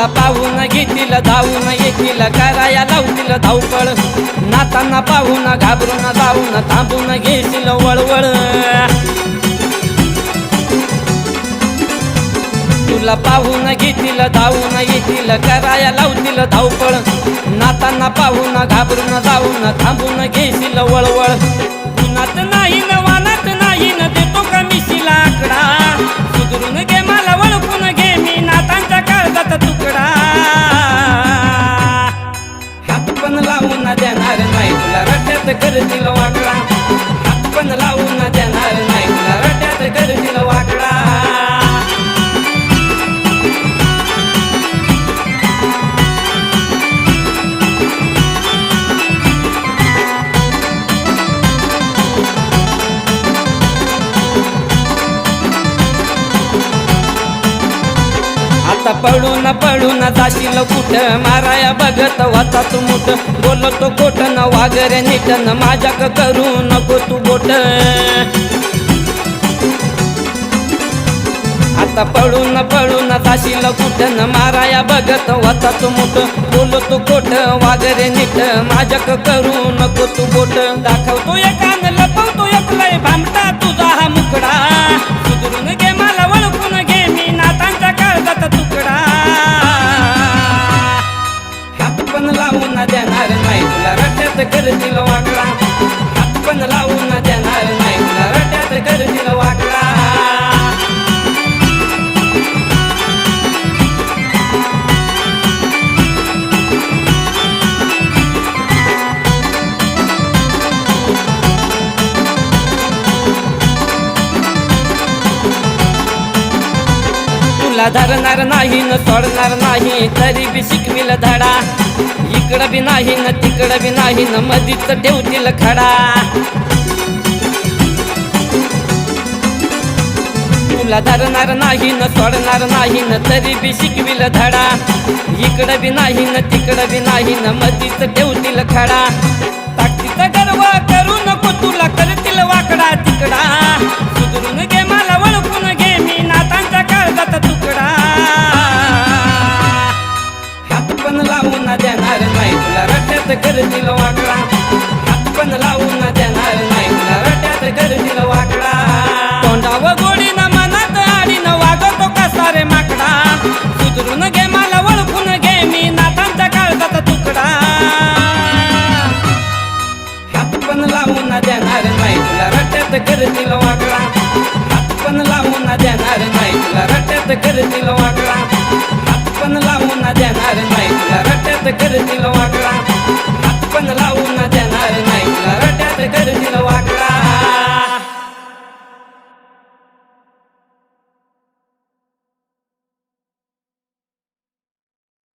मला पाहून घेतील धावून येतील कराया लावतील धावपळ. नाताना पाहून घाबरून जाऊन थांबून घेतील वळवळ. तुला पाहून घेतील धावून येतील कराया लावतील धावपळ. नाताना पाहून घाबरून जाऊन थांबून घेतील वळवळ. आता पळून पळून जाशील कुठ? माराया बघत वाचा तू मुठ. बोलतो खोट न वागरे निटन न माझ्याक करू नको तू बोट. आता पळून पळून जाशील कुठ? न माराया बघत वाचा तू मुठ. बोलतो खोट वागरे नीट माझ्याक करू नको तू बोट. दाखवतो एकान लपवतो एक लय भामटा तुझा हा मुकडा. रट्यात मला धरणार नाही न सोडणार नाही तरी बी शिकविल धडा. इकडं बी नाही न तिकडं बी नाही न मधीच ठेवतील खडा. तुला धरणार नाही न सोडणार नाही न तरी बी शिकविल धडा. इकडं बी नाही न तिकडं बी नाही न मधीच ठेवतील खडा. ताकदीचा गर्व करू नको तुला मी नाथांचा काळजाचा तुकडा. हात पण लावून देणार नाही तुला रट्यात करतील वाकडा. हात पण लावून देणार नाही तुला रट्यात करतील वाकडा. हात पण लावून देणार नाही तुला रट्यात करतील वाकडा.